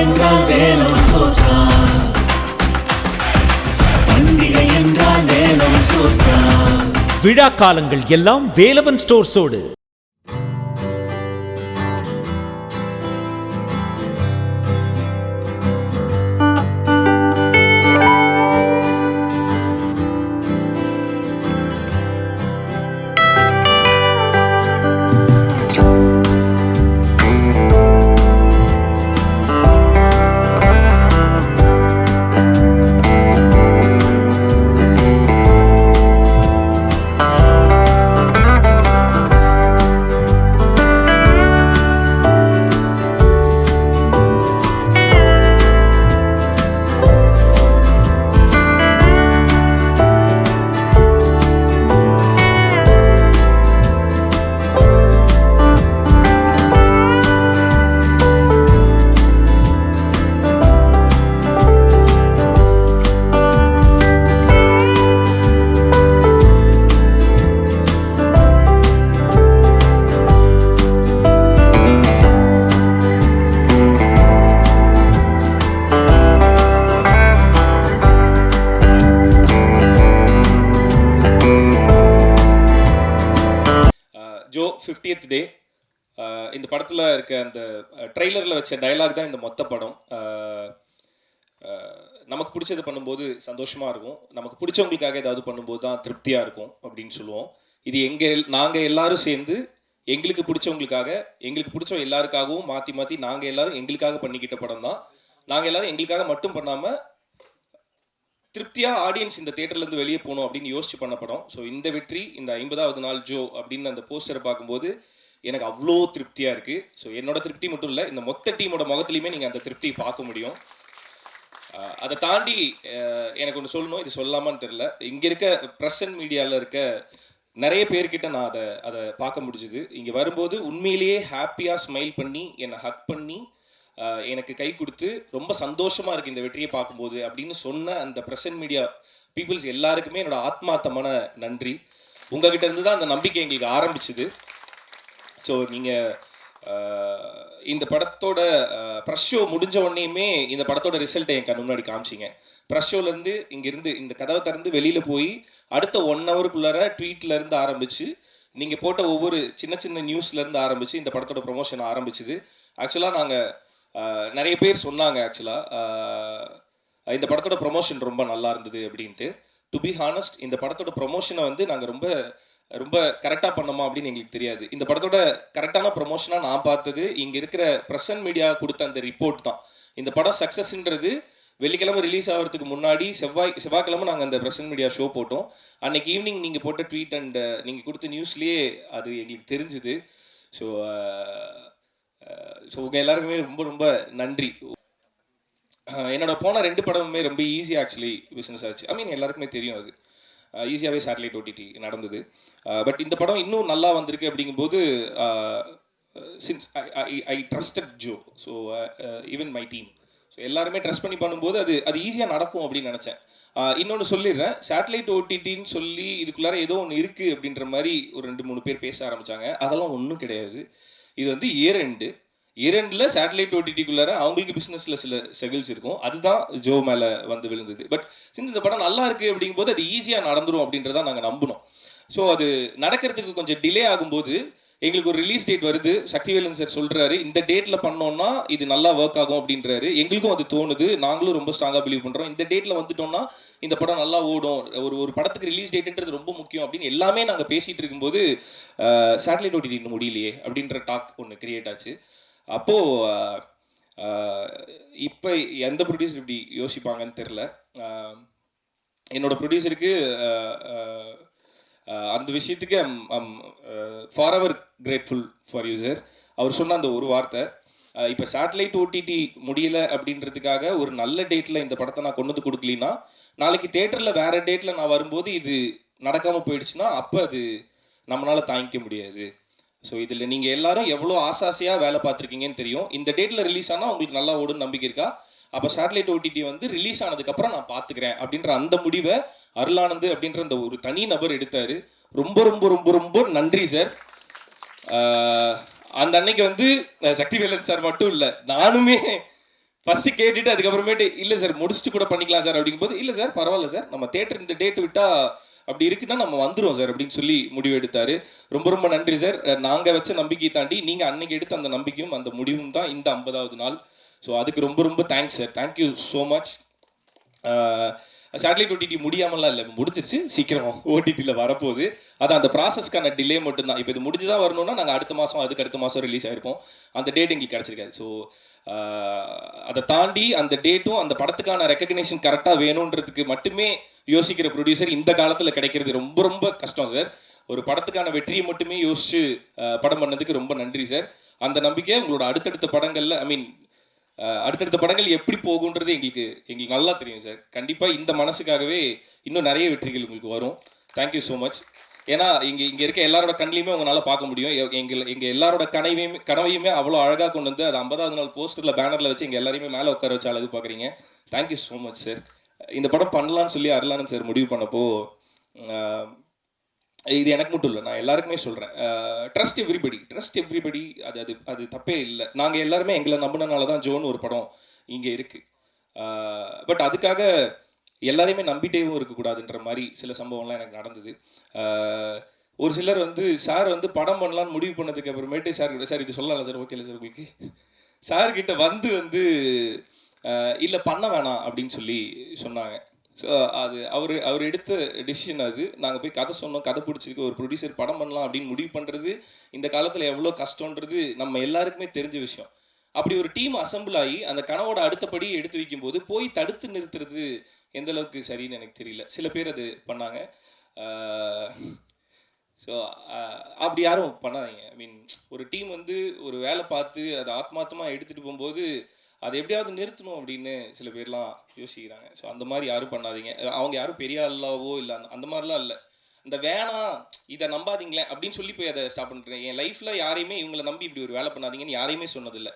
என்றால் வேலம் ஸ்டோர்ஸ் தான் பண்டிகை என்றால் வேலவன் ஸ்டோர்ஸ் தான் விழா காலங்கள் எல்லாம் வேலவன் ஸ்டோர்ஸோடு. படத்தில் இருக்க அந்த ட்ரெய்லரில் வச்ச டைலாக் தான் இந்த மொத்த படம். நமக்கு பிடிச்சது பண்ணும்போது சந்தோஷமாக இருக்கும். நமக்கு பிடிச்சவங்களுக்காக ஏதாவது பண்ணும்போது தான் திருப்தியாக இருக்கும் அப்படின்னு சொல்லுவோம். இது எங்கள் நாங்கள் எல்லாரும் சேர்ந்து எங்களுக்கு பிடிச்சவங்களுக்காக எங்களுக்கு பிடிச்ச எல்லாருக்காகவும் மாற்றி மாற்றி நாங்கள் எல்லாரும் எங்களுக்காக பண்ணிக்கிட்ட படம் தான். நாங்கள் எல்லாரும் எங்களுக்காக மட்டும் பண்ணாமல் திருப்தியாக ஆடியன்ஸ் இந்த தேட்டர்லேருந்து வெளியே போகணும் அப்படின்னு யோசிச்சு பண்ண படம். ஸோ இந்த வெற்றி இந்த ஐம்பதாவது நாள் ஜோ அப்படின்னு அந்த போஸ்டரை பார்க்கும்போது எனக்கு அவ்வளோ திருப்தியாக இருக்குது ஸோ என்னோட திருப்தி மட்டும் இல்லை இந்த மொத்த டீமோட முகத்துலையுமே நீங்கள் அந்த திருப்தியை பார்க்க முடியும். அதை தாண்டி எனக்கு ஒன்று சொல்லணும் இது சொல்லாமான்னு தெரில இங்கே இருக்க ப்ரெஸ் அண்ட் மீடியாவில் இருக்க நிறைய பேர்கிட்ட நான் அதை அதை பார்க்க முடிஞ்சுது. இங்கே வரும்போது உண்மையிலேயே ஹாப்பியாக ஸ்மைல் பண்ணி என்னை ஹக் பண்ணி எனக்கு கை கொடுத்து ரொம்ப சந்தோஷமாக இருக்குது இந்த வெற்றியை பார்க்கும்போது அப்படின்னு சொன்ன அந்த பிரசன்ட் மீடியா பீப்புள்ஸ் எல்லாருக்குமே என்னோட ஆத்மார்த்தமான நன்றி. உங்ககிட்ட இருந்து தான் அந்த நம்பிக்கை எங்களுக்கு ஆரம்பிச்சுது. ஸோ நீங்கள் இந்த படத்தோட ப்ரெஷ் ஷோ முடிஞ்ச உடனேயுமே இந்த படத்தோட ரிசல்ட்டை என் கண்ணு முன்னாடி காமிச்சிங்க. ப்ரெஷ் ஷோலேருந்து இங்கேருந்து இந்த கதவை திறந்து வெளியில் போய் அடுத்த ஒன் ஹவருக்குள்ளார ட்வீட்லேருந்து ஆரம்பித்து நீங்கள் போட்ட ஒவ்வொரு சின்ன சின்ன நியூஸ்லேருந்து ஆரம்பித்து இந்த படத்தோட ப்ரொமோஷன் ஆரம்பிச்சுது. ஆக்சுவலாக நாங்கள் நிறைய பேர் சொன்னாங்க ஆக்சுவலாக இந்த படத்தோட ப்ரொமோஷன் ரொம்ப நல்லா இருந்தது அப்படின்ட்டு. டு பி ஹானஸ்ட் இந்த படத்தோட ப்ரொமோஷனை வந்து நாங்கள் ரொம்ப ரொம்ப கரெக்டாக பண்ணோமா அப்படின்னு எங்களுக்கு தெரியாது. இந்த படத்தோட கரெக்டான ப்ரொமோஷனாக நான் பார்த்தது இங்கே இருக்கிற ப்ரெசன்ட் மீடியா கொடுத்த அந்த ரிப்போர்ட் தான். இந்த படம் சக்ஸஸ்ன்றது வெள்ளிக்கிழமை ரிலீஸ் ஆகிறதுக்கு முன்னாடி செவ்வாய் செவ்வாய்க்கிழமை நாங்கள் அந்த ப்ரெசன்ட் மீடியா ஷோ போட்டோம். அன்னைக்கு ஈவினிங் நீங்கள் போட்ட ட்வீட் அண்ட் நீங்கள் கொடுத்த நியூஸ்லேயே அது எங்களுக்கு தெரிஞ்சுது. ஸோ ஸோ உங்கள் எல்லாருக்குமே ரொம்ப ரொம்ப நன்றி. என்னோட போன ரெண்டு படமுமே ரொம்ப ஈஸி ஆக்சுவலி பிஸ்னஸ் ஆச்சு. ஐ மீன் எல்லாருக்குமே தெரியும் அது. ஈஸியாகவே சேட்டலைட் ஓடிடி நடந்தது. பட் இந்த படம் இன்னும் நல்லா வந்திருக்கு அப்படிங்கும்போது since I I trusted Joe so even my team so எல்லாருமே ட்ரஸ்ட் பண்ணி பண்ணும்போது அது அது ஈஸியாக நடக்கும் அப்படின்னு நினச்சேன். இன்னொன்று சொல்லிடுறேன். சேட்டலைட் ஓடிடின்னு சொல்லி இதுக்குள்ளார ஏதோ ஒன்று இருக்குது அப்படின்ற மாதிரி ஒரு ரெண்டு மூணு பேர் பேச ஆரம்பிச்சாங்க. அதெல்லாம் ஒன்றும் கிடையாது. இது வந்து இயர் எண்டு இரண்டில் சேட்டலைட் ஓடிடிக்குள்ளார அவங்களுக்கு பிஸ்னஸில் சில செகல்ஸ் இருக்கும். அதுதான் ஜோ மேலே வந்து விழுந்தது. பட் சின்ஸ் இந்த படம் நல்லா இருக்கு அப்படிங்கும்போது அது ஈஸியாக நடந்துரும் அப்படின்றத நாங்கள் நம்பினோம். ஸோ அது நடக்கிறதுக்கு கொஞ்சம் டிலே ஆகும்போது எங்களுக்கு ஒரு ரிலீஸ் டேட் வருது. சக்திவேலன் சார் சொல்கிறாரு இந்த டேட்டில் பண்ணோம்னா இது நல்லா ஒர்க் ஆகும் அப்படின்றாரு. எங்களுக்கும் அது தோணுது. நாங்களும் ரொம்ப ஸ்ட்ராங்காக பிலீவ் பண்ணுறோம் இந்த டேட்டில் வந்துட்டோம்னா இந்த படம் நல்லா ஓடும். ஒரு ஒரு படத்துக்கு ரிலீஸ் டேட்டுன்றது ரொம்ப முக்கியம் அப்படின்னு எல்லாமே நாங்கள் பேசிகிட்டு இருக்கும்போது சேட்டலைட் ஓடிடி இன்னும் முடியலையே அப்படின்ற டாக் ஒன்று கிரியேட் ஆச்சு. அப்போ இப்போ இப்ப எந்த ப்ரொடியூசர் இப்படி யோசிப்பாங்கன்னு தெரில என்னோட ப்ரொடியூசருக்கு அந்த விஷயத்துக்கு forever grateful for you sir அவர் சொன்ன அந்த ஒரு வார்த்தை இப்போ இப்ப சேட்டலைட் ஓடிடி முடியல அப்படின்றதுக்காக ஒரு நல்ல டேட்ல இந்த படத்தை நான் கொண்டு வந்து கொடுக்கலினா நாளைக்கு தேட்டர்ல வேற டேட்ல நான் வரும்போது இது நடக்காம போயிடுச்சுன்னா அப்ப அது நம்மளால தாங்கிக்க முடியாது. ஸோ இதில் நீங்கள் எல்லாரும் எவ்வளோ ஆசாசியாக வேலை பார்த்துருக்கீங்கன்னு தெரியும். இந்த டேட்டில் ரிலீஸ் ஆனால் உங்களுக்கு நல்லா ஓடும் நம்பிக்கை இருக்கா? அப்போ சேட்டலைட் ஓடிடி வந்து ரிலீஸ் ஆனதுக்கப்புறம் நான் பார்த்துக்கிறேன் அப்படின்ற அந்த முடிவை அருளானந்து அப்படின்ற அந்த ஒரு தனி நபர் எடுத்தார். ரொம்ப ரொம்ப ரொம்ப ரொம்ப நன்றி சார் அந்த அன்னைக்கு வந்து சக்தி சக்திவேலன் சார் மட்டும் இல்லை நானுமே ஃபஸ்ட்டு கேட்டுட்டு அதுக்கப்புறமேட்டு இல்லை சார் முடிச்சுட்டு கூட பண்ணிக்கலாம் சார் அப்படிங்கும்போது இல்லை சார் பரவாயில்ல சார் நம்ம தேட்டர் இந்த டேட் விட்டால் அப்படி இருக்குன்னா நம்ம வந்துடும் சார் அப்படின்னு சொல்லி முடிவு எடுத்தாரு. ரொம்ப ரொம்ப நன்றி சார். நாங்க வச்ச நம்பிக்கையை தாண்டி நீங்க அன்னைக்கு எடுத்த அந்த நம்பிக்கையும் அந்த முடிவும் தான் இந்த ஐம்பதாவது நாள். ஸோ அதுக்கு ரொம்ப ரொம்ப thanks sir thank you so much satellite OTT முடியாமலாம் இல்லை. முடிஞ்சிருச்சு. சீக்கிரம் ஓடிடியில் வரப்போகுது. அது அந்த ப்ராசஸ்க்கான டிலே மட்டும்தான். இப்போ இது முடிஞ்சுதா வரணும்னா நாங்கள் அடுத்த மாதம் அதுக்கு அடுத்த மாதம் ரிலீஸ் ஆயிருப்போம். அந்த டேட் எங்களுக்கு கிடச்சிருக்காது. ஸோ அதை தாண்டி அந்த டேட்டும் அந்த படத்துக்கான ரெக்கக்னேஷன் கரெக்டாக வேணுன்றதுக்கு மட்டுமே யோசிக்கிற ப்ரொடியூசர் இந்த காலத்தில் கிடைக்கிறது ரொம்ப ரொம்ப கஷ்டம் சார் ஒரு படத்துக்கான வெற்றியை மட்டுமே யோசிச்சு படம் பண்ணதுக்கு ரொம்ப நன்றி சார் அந்த நம்பிக்கை உங்களோட அடுத்தடுத்த படங்களில் ஐ மீன் அடுத்தடுத்த படங்கள் எப்படி போகுன்றது எங்களுக்கு எங்களுக்கு நல்லா தெரியும் சார் கண்டிப்பாக இந்த மனசுக்காகவே இன்னும் நிறைய வெற்றிகள் உங்களுக்கு வரும். தேங்க்யூ ஸோ மச் ஏன்னா இங்க இங்க இருக்க எல்லாரோட கண்ணிலையுமே உங்களால பார்க்க முடியும். எ- எங்க எங்க எல்லாரோட கனவையும் கனவையுமே அவ்வளோ அழகா கொண்டு வந்து அது ஐம்பதாவது நாள் போஸ்டர்ல பேனர்ல வச்சு எங்க எல்லாரையுமே மேல உட்கார வச்சு அழகு பாக்குறீங்க தேங்க்யூ ஸோ மச் சார் இந்த படம் பண்ணலாம்னு சொல்லி அருளானந்த் சார் முடிவு பண்ணப்போ இது எனக்கு மட்டும் இல்லை நான் எல்லாருக்குமே சொல்கிறேன் ட்ரஸ்ட் எவ்ரிபடி ட்ரஸ்ட் எவ்ரிபடி அது அது அது தப்பே இல்லை. நாங்கள் எல்லாருமே எங்களை நம்பினனால தான் ஜோன் ஒரு படம் இங்கே இருக்குது பட் அதுக்காக எல்லாரையுமே நம்பிட்டேவும் இருக்கக்கூடாதுன்ற மாதிரி சில சம்பவம்லாம் எனக்கு நடந்தது. ஒரு சிலர் வந்து சார் வந்து படம் பண்ணலாம்னு முடிவு பண்ணதுக்கு அப்புறமேட்டு சார் கிட்ட சார் இது சொல்லலாம் சார் ஓகே இல்லை சார் உங்களுக்கு. சார் கிட்ட வந்து வந்து இல்லை பண்ண வேணாம் அப்படின்னு சொல்லி சொன்னாங்க. ஸோ அது அவர் அவர் எடுத்த டிசிஷன் அது. நாங்கள் போய் கதை சொன்னோம் கதை பிடிச்சிருக்கு ஒரு ப்ரொடியூசர் படம் பண்ணலாம் அப்படின்னு முடிவு பண்ணுறது இந்த காலத்தில் எவ்வளோ கஷ்டன்றது நம்ம எல்லாருக்குமே தெரிஞ்ச விஷயம். அப்படி ஒரு டீம் அசம்பிள் ஆகி அந்த கனவோட அடுத்தபடி எடுத்து வைக்கும்போது போய் தடுத்து நிறுத்துறது எந்த அளவுக்கு சரின்னு எனக்கு தெரியல. சில பேர் அது பண்ணாங்க. ஸோ அப்படி யாரும் பண்ணாதீங்க. ஐ மீன் ஒரு டீம் வந்து ஒரு வேலை பார்த்து அதை ஆத்மார்த்தமாக எடுத்துகிட்டு போகும்போது அதை எப்படியாவது நிறுத்தணும் அப்படின்னு சில பேர்லாம் யோசிக்கிறாங்க. ஸோ அந்த மாதிரி யாரும் பண்ணாதீங்க. அவங்க யாரும் பெரிய ஆளாவோ இல்லை அந்த அந்த மாதிரிலாம் இல்லை. இந்த வேணாம் இதை நம்பாதீங்களேன் அப்படின்னு சொல்லி போய் அதை ஸ்டாப் பண்ணுறேன் என் லைஃப்பில் யாரையுமே இவங்களை நம்பி இப்படி ஒரு வேலை பண்ணாதீங்கன்னு யாரையுமே சொன்னதில்லை.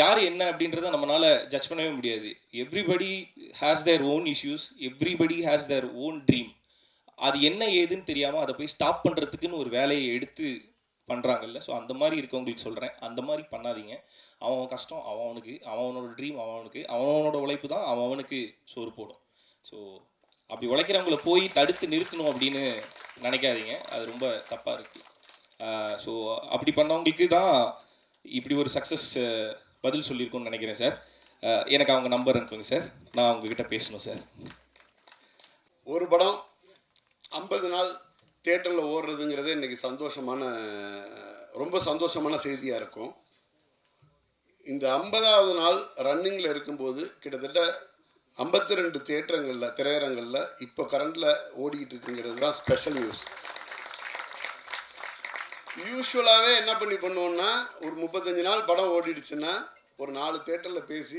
யார் என்ன அப்படின்றத நம்மளால ஜட்ஜ் பண்ணவே முடியாது. Everybody has their own issues everybody has their own dream அது என்ன ஏதுன்னு தெரியாமல் அதை போய் ஸ்டாப் பண்ணுறதுக்குன்னு ஒரு வேலையை எடுத்து பண்ணுறாங்கல்ல ஸோ அந்த மாதிரி இருக்கவங்களுக்கு சொல்கிறேன் அந்த மாதிரி பண்ணாதீங்க. அவன் கஷ்டம் அவன் அவனுக்கு அவனோட ட்ரீம் அவனுக்கு அவனோட உழைப்பு தான் அவன் அவனுக்கு சோறு போடும். ஸோ அப்படி உழைக்கிறவங்கள போய் தடுத்து நிறுத்தணும் அப்படின்னு நினைக்காதீங்க. அது ரொம்ப தப்பாக இருக்குது ஸோ அப்படி பண்ணவங்களுக்கு தான் இப்படி ஒரு சக்ஸஸ் பதில் சொல்லியிருக்கோம்னு நினைக்கிறேன் சார் எனக்கு அவங்க நம்பர் அனுப்புங்க சார் நான் உங்ககிட்ட பேசணும் சார் ஒரு படம் ஐம்பது நாள் தேட்டரில் ஓடுறதுங்கிறது இன்றைக்கி சந்தோஷமான ரொம்ப சந்தோஷமான செய்தியாக இருக்கும். இந்த ஐம்பதாவது நாள் ரன்னிங்கில் இருக்கும்போது கிட்டத்தட்ட ஐம்பத்தி ரெண்டு தேட்டரங்களில் திரையரங்களில் இப்போ கரண்டில் ஓடிக்கிட்டு இருக்குங்கிறது தான் ஸ்பெஷல் நியூஸ் யூஸ்வலாகவே என்ன பண்ணி பண்ணுவோம்னா ஒரு முப்பத்தஞ்சு நாள் படம் ஓடிடுச்சுன்னா ஒரு நாலு தேட்டரில் பேசி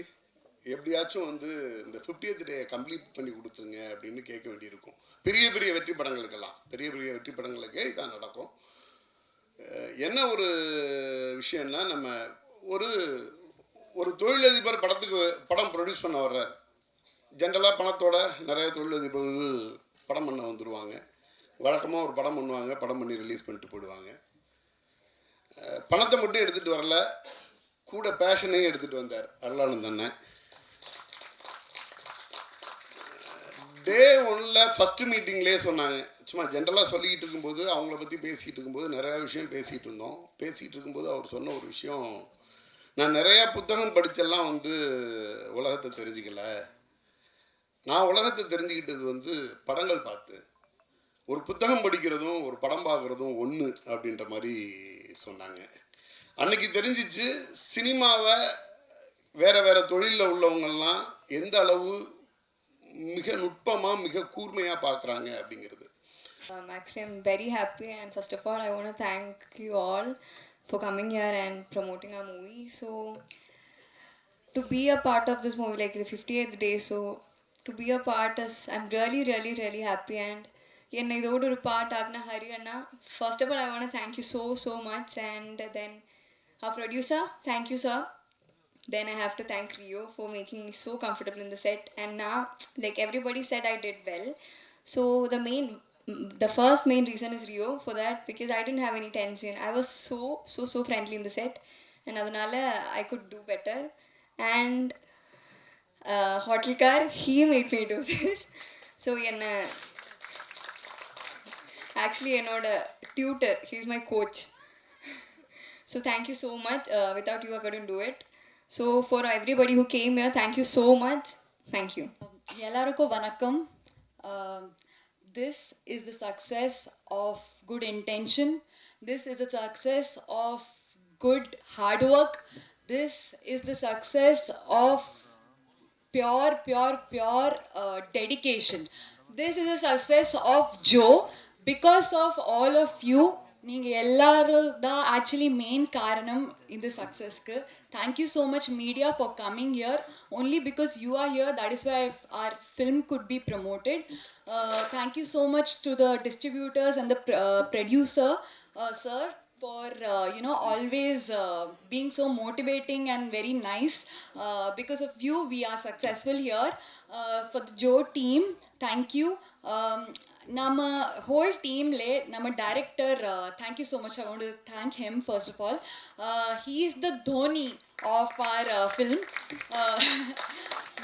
எப்படியாச்சும் வந்து இந்த 50th டே கம்ப்ளீட் பண்ணி கொடுத்துருங்க அப்படின்னு கேட்க வேண்டியிருக்கும். பெரிய பெரிய வெற்றி படங்களுக்கெல்லாம். பெரிய பெரிய வெற்றி படங்களுக்கே இதான் நடக்கும். என்ன ஒரு விஷயம்னா நம்ம ஒரு ஒரு தொழிலதிபர் படத்துக்கு படம் ப்ரொடியூஸ் பண்ண வர்ற ஜென்ரலாக பணத்தோட நிறைய தொழிலதிபர்கள் படம் பண்ண வந்துடுவாங்க வழக்கமாக ஒரு படம் பண்ணுவாங்க படம் பண்ணி ரிலீஸ் பண்ணிட்டு போயிடுவாங்க. பணத்தை மட்டும் எடுத்துகிட்டு வரல. கூட பேஷனையும் எடுத்துகிட்டு வந்தார். அருளானந்த் அண்ணன். டே ஒன்னில் ஃபஸ்ட்டு மீட்டிங்லேயே சொன்னாங்க. சும்மா ஜென்ரலாக சொல்லிக்கிட்டு இருக்கும்போது அவங்கள பற்றி பேசிகிட்டு இருக்கும்போது நிறையா விஷயம் பேசிகிட்டு இருந்தோம். பேசிகிட்டு இருக்கும்போது அவர் சொன்ன ஒரு விஷயம் நான் நிறையா புத்தகம் படித்தெல்லாம் வந்து உலகத்தை தெரிஞ்சுக்கல. நான் உலகத்தை தெரிஞ்சுக்கிட்டது வந்து படங்கள் பார்த்து. ஒரு புத்தகம் படிக்கிறதும் ஒரு படம் பார்க்குறதும் ஒன்று அப்படின்ற மாதிரி சொன்னாங்க அன்னைக்கு தெரிஞ்சிச்சு சினிமாவை வேற வேற தொழிலில் உள்ளவங்கெல்லாம் எந்த அளவு மிக நுட்பமாக மிக கூர்மையாக பார்க்குறாங்க அப்படிங்கிறது Um, actually, I'm very happy, and first of all, I want to thank you all for coming here and promoting our movie. So, to be a part of this movie, like the 58th day, so to be a part is, I'm really, really, really happy. And என்னை இதோட ஒரு part ஆகின Hari Anna first of all I want thank you so so much and then our producer thank you sir then i have to thank rio for making me so comfortable in the set and now like everybody said i did well so the main the first main reason is rio for that because i didn't have any tension i was so so so friendly in the set and adanala i could do better and uh, hotel car he made me do this so என்ன actually என்னோட tutor he's my coach so thank you so much uh, without you i couldn't do it so for everybody who came here thank you so much thank you எல்லாருக்கும் வணக்கம் this is the success of good intention this is the success of good hard work this is the success of pure, pure, pure uh, dedication. This is a success of Joe because of all of you. நீங்கள் எல்லாரும் தான் actually main காரணம் இந்த சக்ஸஸ்க்கு thank you so much media for coming here only because you are here that is why our film could be promoted uh, thank you so much to the distributors and the pr- uh, producer uh, sir for uh, you know always uh, being so motivating and very nice uh, because of you we are successful here uh, for the joe team thank you um, நம்ம whole டீம்லே நம்ம director thank you so much I want to thank him first of all he is the Dhoni of our film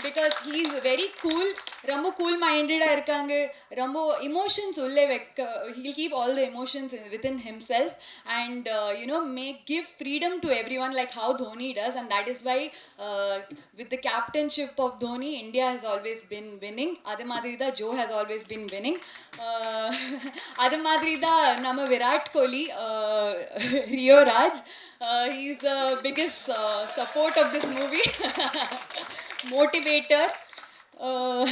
because he is very cool ரொம்ப cool மைண்டடாக இருக்காங்க. ரொம்ப emotions உள்ளே வைக்க he'll keep all the emotions within himself and you know make give freedom to everyone like how Dhoni does and that is why with the captainship of Dhoni India has always been winning அது மாதிரி தான் Joe has always been winning அது மாதிரி தான் நம்ம Virat Kohli Rio Raj he is the biggest support of this movie motivator uh,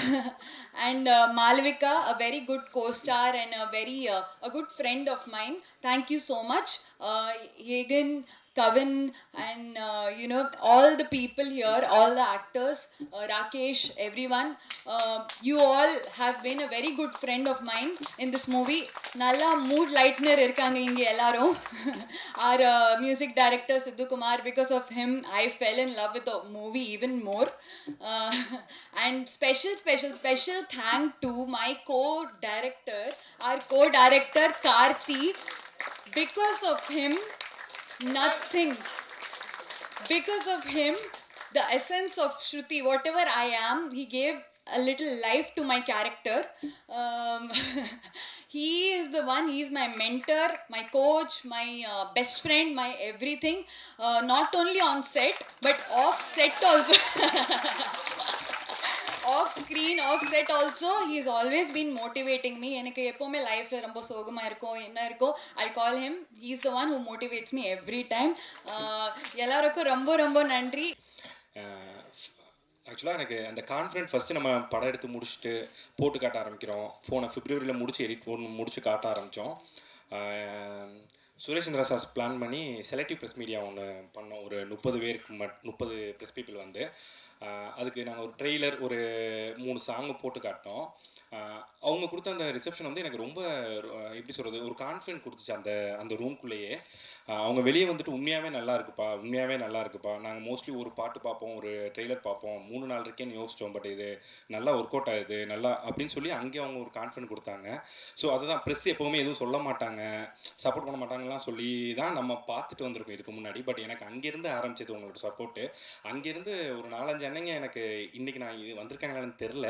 and uh, Malvika, a very good co-star and a very uh, a good friend of mine. Thank you so much, uh, Hagen, Kavin and uh, you know all the people here, all the actors, uh, Rakesh, everyone. Uh, you all have been a very good friend of mine in this movie. Nalla mood lightener irkanga inge ellarum. Our uh, music director Siddhu Kumar, because of him, I fell in love with the movie even more. Uh, and special, special, special thank to my co-director, our co-director Karthi. Because of him, nothing. Because of him the essence of shruti whatever i am he gave a little life to my character. Um, he is the one he is my mentor my coach my uh, best friend my everything. Uh, not only on set but off set also off screen off set also he is always been motivating me எனக்கு எப்போவுமே லைஃப்பில் ரொம்ப சோகமாக இருக்கும் என்ன இருக்கோ I call him he is the one who motivates me every time எல்லாருக்கும் ரொம்ப ரொம்ப நன்றி. ஆக்சுவலாக எனக்கு அந்த கான்ஃபிடென்ட் ஃபஸ்ட்டு நம்ம படம் எடுத்து முடிச்சுட்டு போட்டு காட்ட ஆரம்பிக்கிறோம். ஃபோனை ஃபிப்ரவரியில் முடிச்சு எடிட் போன் முடிச்சு காட்ட ஆரம்பித்தோம் சுரேஷ்ந்திரா சார் பிளான் பண்ணி செலக்டிவ் ப்ரெஸ் மீடியா ஒன்று பண்ணோம். ஒரு முப்பது பேருக்கு மட் முப்பது ப்ரெஸ் பீப்புள் வந்து. அதுக்கு நாங்கள் ஒரு ட்ரெய்லர் ஒரு மூணு சாங்கு போட்டு காட்டினோம். அவங்க கொடுத்த அந்த ரிசப்ஷன் வந்து எனக்கு ரொம்ப எப்படி சொல்கிறது ஒரு கான்ஃபிடென்ட் கொடுத்துச்சு அந்த அந்த ரூம்குள்ளேயே அவங்க வெளியே வந்துட்டு உண்மையாகவே நல்லா இருக்குப்பா உண்மையாகவே நல்லா இருக்குப்பா. நாங்கள் மோஸ்ட்லி ஒரு பாட்டு பார்ப்போம் ஒரு ட்ரெய்லர் பார்ப்போம். மூணு நாள் இருக்கேன்னு யோசிச்சோம் பட் இது நல்லா ஒர்க் அவுட் ஆகுது நல்லா அப்படின்னு சொல்லி அங்கேயே அவங்க ஒரு கான்ஃபிடென்ட் கொடுத்தாங்க. ஸோ அதுதான் ப்ரெஸ் எப்போவுமே எதுவும் சொல்ல மாட்டாங்க சப்போர்ட் பண்ண மாட்டாங்கலாம் சொல்லி தான் நம்ம பார்த்துட்டு வந்திருக்கோம் இதுக்கு முன்னாடி. பட் எனக்கு அங்கேருந்து ஆரம்பிச்சது உங்களோட சப்போர்ட்டு அங்கேருந்து ஒரு நாலஞ்சு என்னங்க எனக்கு இன்னைக்கு நான் இது வந்திருக்காங்களான்னு தெரில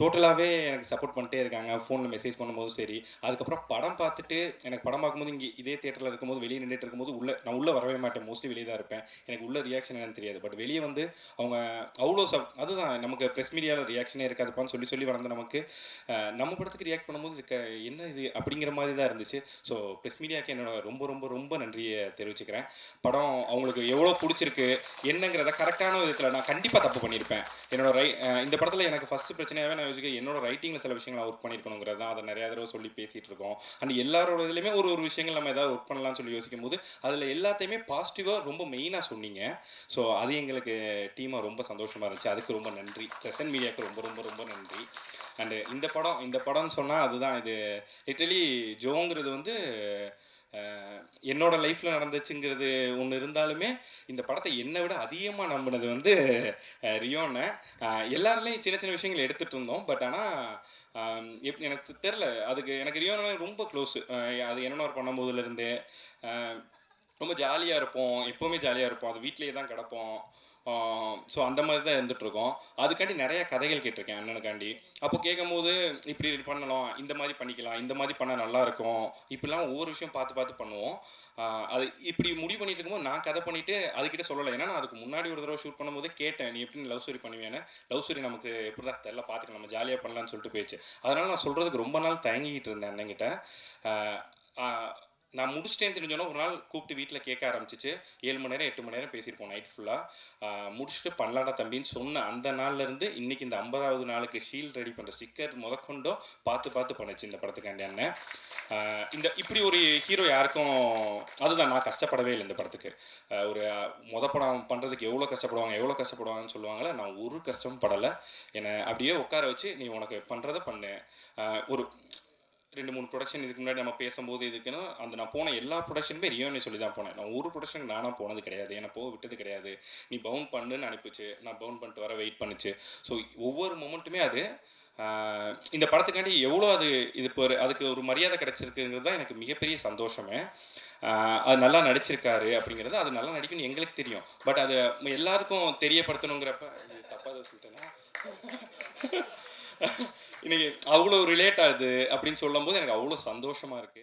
டோட்டலாகவே எனக்கு சப்போர்ட் பண்ணிட்டே இருக்காங்க. ஃபோனில் மெசேஜ் பண்ணும்போது சரி. அதுக்கப்புறம் படம் பார்த்துட்டு எனக்கு படம் பார்க்கும்போது இங்கே இதே தேட்டரில் இருக்கும்போது வெளியே நின்றுட்டு இருக்கும்போது உள்ள நான் உள்ளே வரவே மாட்டேன். மோஸ்ட்லி வெளியே தான் இருப்பேன். எனக்கு உள்ள ரியாக்ஷன் என்னன்னு தெரியாது. பட் வெளியே வந்து அவங்க அவ்வளோ சப் அதுதான் நமக்கு ப்ரெஸ் மீடியாவில் ரியாக்ஷனே இருக்காதுப்பான்னு சொல்லி சொல்லி வளர்ந்த நமக்கு நம்ம படத்துக்கு ரியாக்ட் பண்ணும்போது இருக்க என்ன இது அப்படிங்கிற மாதிரி தான் இருந்துச்சு. ஸோ ப்ரெஸ் மீடியாவுக்கு என்னோட ரொம்ப ரொம்ப ரொம்ப நன்றியை தெரிவிச்சுக்கிறேன். படம் அவங்களுக்கு எவ்வளோ பிடிச்சிருக்கு என்னங்கிறத கரெக்டான விதத்தில் நான் கண்டிப்பாக தப்பு பண்ணியிருப்பேன். என்னோட ரை இந்த படத்தில் எனக்கு ஃபஸ்ட்டு பிரச்சனையாகவே நான் யோசிக்க என்னோட ரைட்டிங்கில் சில விஷயங்களை ஒர்க் பண்ணியிருக்கணுங்கிறது தான் அதை நிறையா தடவை சொல்லி பேசிகிட்டு இருக்கோம் அண்ட் எல்லாரோட இதுலையுமே ஒரு ஒரு விஷயங்கள் நம்ம ஏதாவது ஒர்க் பண்ணலாம்னு சொல்லி யோசிக்கும் போது அதில் எல்லாத்தையுமே பாசிட்டிவாக ரொம்ப மெயினாக சொன்னீங்க. ஸோ அது எங்களுக்கு டீமாக ரொம்ப சந்தோஷமாக இருந்துச்சு. அதுக்கு ரொம்ப நன்றி. செசன் மீடியாவுக்கு ரொம்ப ரொம்ப ரொம்ப நன்றி. அண்டு இந்த படம் இந்த படம்னு சொன்னால் அதுதான் இது. லிட்டலி ஜோங்கிறது வந்து என்னோட லைஃப்பில் நடந்துச்சுங்கிறது ஒன்று இருந்தாலுமே இந்த படத்தை என்னை விட அதிகமாக நம்பினது வந்து அஹ், ரியோனை எல்லாருலேயும் சின்ன சின்ன விஷயங்கள் எடுத்துகிட்டு இருந்தோம். பட் ஆனால் எப்படி எனக்கு தெரில அதுக்கு எனக்கு ரியோனா ரொம்ப க்ளோஸ் அது என்னென்ன பண்ணும்போதுலேருந்து ரொம்ப ஜாலியாக இருப்போம். எப்போவுமே ஜாலியாக இருப்போம். அது வீட்லேயே தான் கிடப்போம். ஸோ அந்த மாதிரி தான் இருந்துகிட்ருக்கோம் அதுக்காண்டி நிறைய கதைகள் கேட்டிருக்கேன் அண்ணனுக்காண்டி. அப்போ கேட்கும்போது இப்படி பண்ணலாம் இந்த மாதிரி பண்ணிக்கலாம் இந்த மாதிரி பண்ணால் நல்லா இருக்கும். இப்படிலாம் ஒவ்வொரு விஷயம் பார்த்து பார்த்து பண்ணுவோம். அது இப்படி முடிவு பண்ணிட்டு இருக்கும்போது நான் கதை பண்ணிட்டு அதுக்கிட்ட சொல்லலை. ஏன்னா நான் அதுக்கு முன்னாடி ஒரு தடவை ஷூட் பண்ணும்போது கேட்டேன் நீ எப்படி லவ் ஸ்டோரி பண்ணுவேன்னு லவ் ஸ்டோரி நமக்கு எப்படி தான் தெரியல பார்த்துக்கலாம் நம்ம ஜாலியாக பண்ணலாம்னு சொல்லிட்டு போயிடுச்சு. அதனால நான் சொல்கிறதுக்கு ரொம்ப நாள் தயங்கிக்கிட்டு இருந்தேன் அண்ணங்கிட்ட நான் முடிச்சிட்டேன்னு தெரிஞ்சோன்னா ஒரு நாள் கூப்பிட்டு வீட்டில் கேட்க ஆரம்பிச்சிச்சு. ஏழு மணி நேரம் எட்டு மணி நேரம் பேசியிருப்போம் நைட் ஃபுல்லாக முடிச்சுட்டு பண்ணலாடா தம்பின்னு சொன்ன அந்த நாள்லேருந்து இன்றைக்கி இன்னைக்கு இந்த ஐம்பதாவது நாளுக்கு ஷீல்ட் ரெடி பண்ணுற ஸ்டிக்கர் முதற்கொண்டும் பார்த்து பார்த்து பண்ணுச்சு இந்த படத்துக்காண்டி அண்ணன் இந்த இப்படி ஒரு ஹீரோ யாருக்கும் அதுதான் நான் கஷ்டப்படவே இல்லை இந்த படத்துக்கு. ஒரு மொத படம் பண்ணுறதுக்கு எவ்வளோ கஷ்டப்படுவாங்க எவ்வளோ கஷ்டப்படுவாங்கன்னு சொல்லுவாங்களே நான் ஒரு கஷ்டமும் படலை. என்னை அப்படியே உட்கார வச்சு நீ உனக்கு பண்ணுறதை பண்ணு. ஒரு ரெண்டு மூணு ப்ரொடக்ஷன் இதுக்கு முன்னாடி நம்ம பேசும்போது இதுக்குன்னா அந்த நான் போன எல்லா ப்ரொடக்ஷனுமே ரியோனே சொல்லி தான் போனேன். நான் ஒரு ப்ரொடக்ஷன் நானாக போனது கிடையாது. என்னை போக விட்டது கிடையாது. நீ பவுன் பண்ணுன்னு அனுப்பிச்சு நான் பவுன் பண்ணிட்டு வர வெயிட் பண்ணுச்சு. ஸோ ஒவ்வொரு மொமெண்ட்டுமே அது இந்த படத்துக்காண்டி எவ்வளோ அது இது இப்போ அதுக்கு ஒரு மரியாதை கிடைச்சிருக்குங்கிறது தான் எனக்கு மிகப்பெரிய சந்தோஷமே. அது நல்லா நடிச்சிருக்காரு அப்படிங்கிறது அது நல்லா நடிக்கும்னு எங்களுக்கு தெரியும். பட் அது எல்லாருக்கும் தெரியப்படுத்தணுங்கிறப்ப தப்பாக சொல்லிட்டேன்னா இன்னைக்கு அவ்வளோ ரிலேட் ஆகுது அப்படின்னு சொல்லும்போது எனக்கு அவ்வளோ சந்தோஷமா இருக்கு.